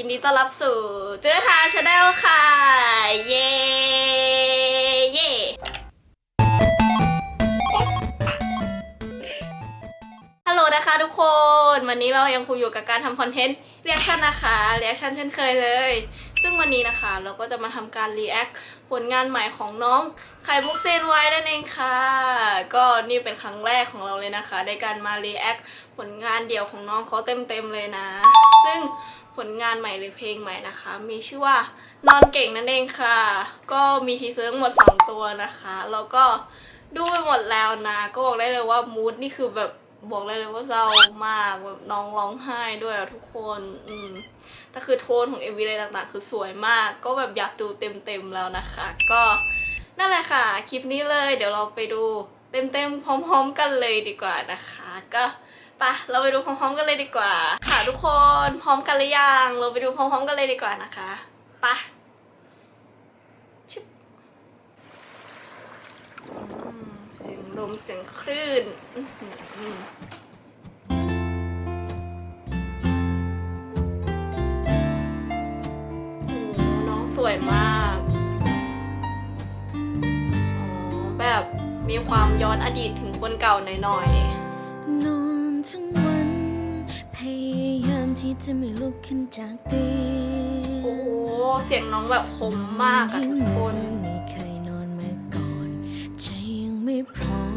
ยินดีต้อนรับสู่เจ้าทาชาแนลค่ะ เย้ นะคะทุกคน วันนี้เรายังคงอยู่กับการทำคอนเทนต์เรียกชันนะคะเรียกชันเช่นเคยเลย ซึ่งวันนี้นะคะเราก็จะมาทำการรีแอคผลงานใหม่ของน้องไข่มุกเซนไว้นั่นเองค่ะ ก็นี่เป็นครั้งแรกของเราเลยนะคะ ในการมารีแอคผลงานเดี่ยวของน้องเขาเต็มๆเลยนะ ซึ่งผลงานใหม่หรือเพลงใหม่นะคะ มีชื่อว่านอนเก่งนั่นเองค่ะ ก็มีทีเซอร์ทั้งหมด 2 ตัวนะคะ แล้วก็ดูไปหมดแล้วนะ ก็บอกได้เลยว่ามูดนี่คือแบบ บอกได้เลยว่าเศร้ามากแบบน้องร้องไห้ด้วยอะทุกคน อืมแต่คือโทนของ MV อะไรต่างๆ คือสวยมาก ก็แบบอยากดูเต็มๆแล้วนะคะ ก็นั่นแหละค่ะ คลิปนี้เลยเดี๋ยวเราไปดูเต็มๆพร้อม ๆ กันเลยดีกว่านะคะ ก็ไปะเราไปดูพร้อมๆกันเลยดีกว่า ค่ะทุกคนพร้อมกันหรือยังเราไปดูพร้อมๆกันเลยดีกว่านะคะไปะชึบอืมเสียง ลมเสียงคลื่นอื้อหือโอ้โหน้องสวยมากอ๋อแบบมีความย้อนอดีตถึงคนเก่าหน่อยนอนทั้งวันพยายามที่จะไม่ลุกขึ้นจากเตียๆ โอ้งโหเสียงน้องแบบคมมากอะทุกคน ไม่เคยนอนมาก่อนใจยังไม่พร้อ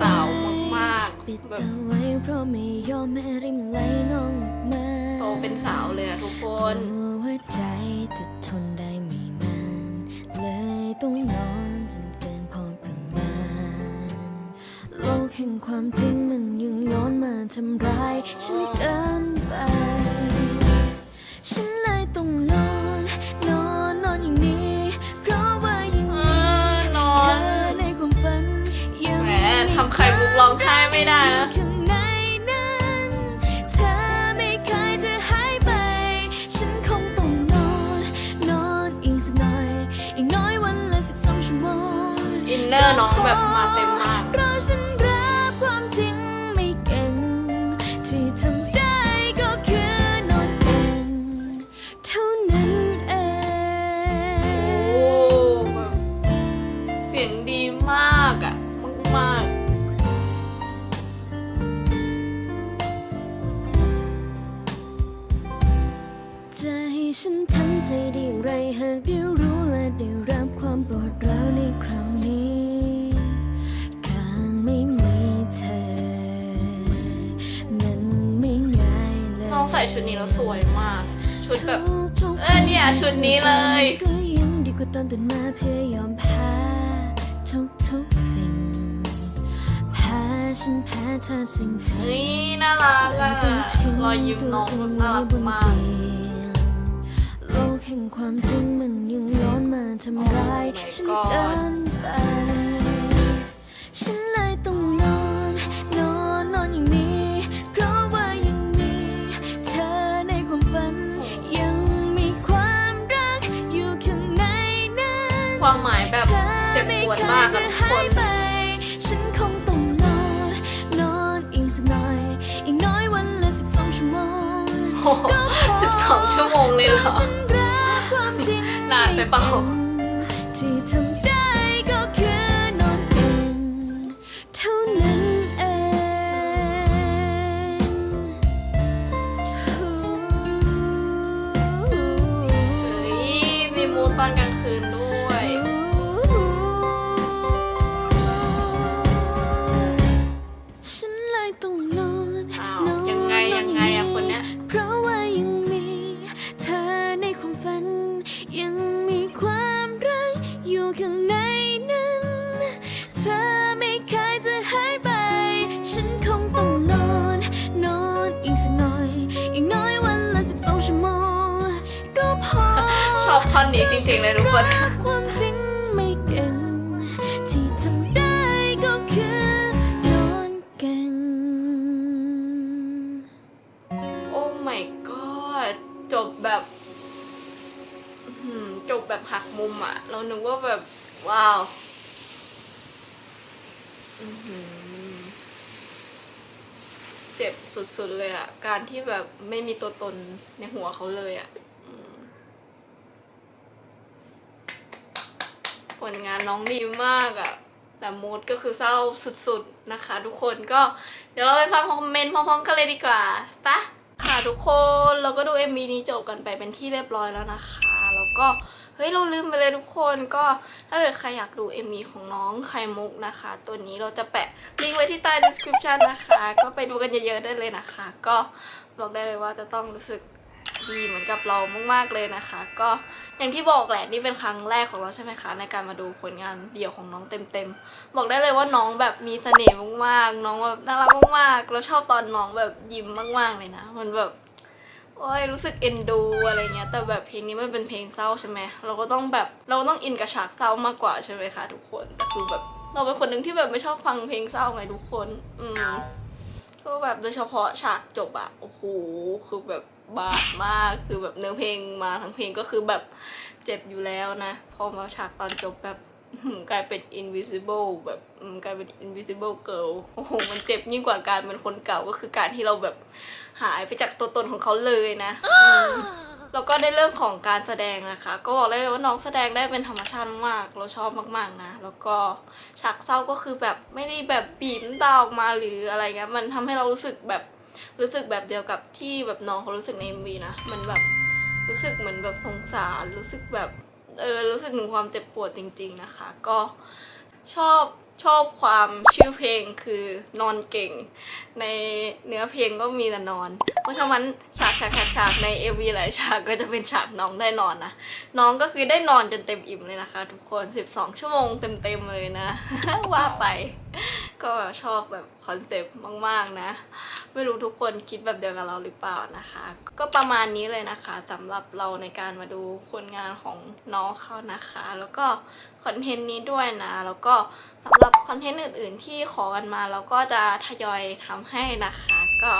สาวมากปิดๆแบบตาไว้เพราะไม่ยอมให้ริมไหลน้องออกมาโตเป็นสาวเลยอะทุกคนกลัวว่าใจจะทนได้ไม่นานเลยต้องนอนจนเกินพอประมาณโลกแห่งความจริงมันยังย้อนมาทำร้ายฉันเกินไป คราวนี้ การไม่มีเธอ นั้นไม่ง่ายเลย น้องใส่ชุดนี้แล้วสวยมาก ชุดแบบทุกๆเออเนี่ยชุดนี้เลย ก็ยังดีกว่าตอนตื่นมาพยายอมแพ้ทุกทุกๆสิ่งแพ้ฉันแพ้เธอจริงๆ เฮ้ยน่ารักอะรอยยิ้มน้องแบบน่ารักมากโลก แห่งความจริงมันยังย้อนมาทำร้าย Oh my ฉัน God เกินไป ฉันเลยต้องนอน นอนนอนอย่างนี้ เพราะว่ายังมีเธอในความฝัน ยังมีความรักอยู่ข้างในนั้น ความหมายแบบ เจ็บปวดมากอะทุกคนไปฉันคงต้องนอน นอนอีกสักหน่อย อีกน้อยวันละสิบสองชั่วโมง โอ้โหสิบสองชั่วโมงเลยเหรอ ฉันรั ไปเปล่าที่ทำ อยู่ข้างในนั้น เธอไม่เคยจะหายไป ฉันคงต้องนอน นอนอีกสักหน่อย อีกน้อยวันละสิบสองชั่วโมงก็พอ ชอบท่อนนี้จริงๆเลยทุกคน รัก อะเรานึกว่าแบบ ว้าวเจ็บสุดๆเลยอะการที่แบบไม่มีตัวตนในหัวเขาเลยอะผลงานน้องดีมากอะแต่มูดก็คือเศร้าสุดๆนะคะ ทุกคนก็เดี๋ยวเราไปฟังคอมเมนต์พร้อมๆกันเลยดีกว่าปะค่ะทุกคนเราก็ดู MV นี้จบกันไปเป็นที่เรียบร้อยแล้วนะคะ แล้วก็ เฮ้ยเราลืมไปเลยทุกคนก็ถ้าเกิดใครอยากดู MV ของน้องไข่มุกนะคะ ตัวนี้เราจะแปะลิงก์ไว้ที่ใต้ description นะคะ ก็ไปดูกันเยอะๆได้เลยนะคะ ก็บอกได้เลยว่าจะต้องรู้สึกดีเหมือนกับเรามากๆเลยนะคะ ก็อย่างที่บอกแหละนี่เป็นครั้งแรกของเราใช่ไหมคะ ในการมาดูผลงานเดี่ยวของน้องเต็มๆ บอกได้เลยว่าน้องแบบมีเสน่ห์มากๆ น้องแบบน่ารักมากๆเราชอบตอนน้องแบบยิ้มมากๆเลยนะ มันแบบ โอ้ยรู้สึกเอ็นดูอะไรเงี้ยแต่แบบเพลงนี้มันเป็นเพลงเศร้าใช่ไหมเราก็ต้องแบบเราต้องอินกับฉากเศร้ามากกว่าใช่ไหมคะทุกคนแต่คือแบบเราเป็นคนหนึ่งที่แบบไม่ชอบฟังเพลงเศร้าไงทุกคน อืมก็แบบโดยเฉพาะฉากจบอะโอ้โหคือแบบบาดมากคือแบบเนื้อเพลงมาทั้งเพลงก็คือแบบเจ็บอยู่แล้วนะ พอมาฉากตอนจบแบบ กลายเป็น invisible แบบอืมกลายเป็น invisible girl โอ้โห มันเจ็บยิ่งกว่าการเป็นคนเก่าก็คือการที่เราแบบหายไปจากตัวตนของเขาเลยนะอืมแล้วก็ในเรื่องของการแสดงนะคะ ก็บอกได้เลยว่าน้องแสดงได้เป็นธรรมชาติมาก เราชอบมากๆนะ แล้วก็ฉากเศร้าก็คือแบบไม่ได้แบบบีบน้ำตาออกมาหรืออะไรเงี้ย มันทำให้เรารู้สึกแบบรู้สึกแบบเดียวกับที่แบบน้องเขารู้สึกใน MV นะ มันแบบรู้สึกเหมือนแบบสงสาร รู้สึกแบบ เออรู้สึกถึงความเจ็บปวดจริง ๆนะคะ ก็ชอบชอบความชื่อเพลงคือนอนเก่ง ในเนื้อเพลงก็มีแต่นอน เพราะฉะนั้นฉากฉากฉากฉากในเอวีหลายฉากก็จะเป็นฉากน้องได้นอนนะ น้องก็คือได้นอนจนเต็มอิ่มเลยนะคะ ทุกคน 12 ชั่วโมงเต็มๆเลยนะ ว่าไป ก็ชอบแบบคอนเซปต์มาก ๆ นะ ไม่รู้ทุกคนคิดแบบเดียวกับเราหรือเปล่านะคะ ก็ประมาณนี้เลยนะคะสำหรับเราในการมาดูผลงานของน้องเขานะคะ แล้วก็คอนเทนต์นี้ด้วยนะ แล้วก็สำหรับคอนเทนต์อื่น ๆ ที่ขอกันมาเราก็จะทยอยทำให้นะคะก็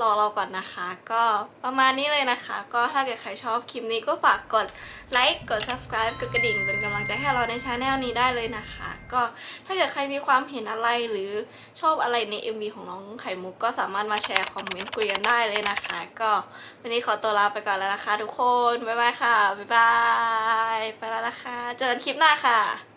รอเราก่อนนะคะ ก็ประมาณนี้เลยนะคะ ก็ถ้าเกิดใครชอบคลิปนี้ก็ฝากกดไลค์กด subscribe กดกระดิ่งเป็นกำลังใจให้เราในช anel นี้ได้เลยนะคะ ก็ถ้าเกิดใครมีความเห็นอะไรหรือชอบอะไรใน MV ของน้องไข่มุกก็สามารถมาแชร์คอมเมนต์คุยกันได้เลยนะคะ ก็วันนี้ขอตัวลาไปก่อนแล้วนะคะ ทุกคนบ๊ายบายค่ะบ๊ายบายไปแล้วนะคะเจอกันคลิปหน้าค่ะ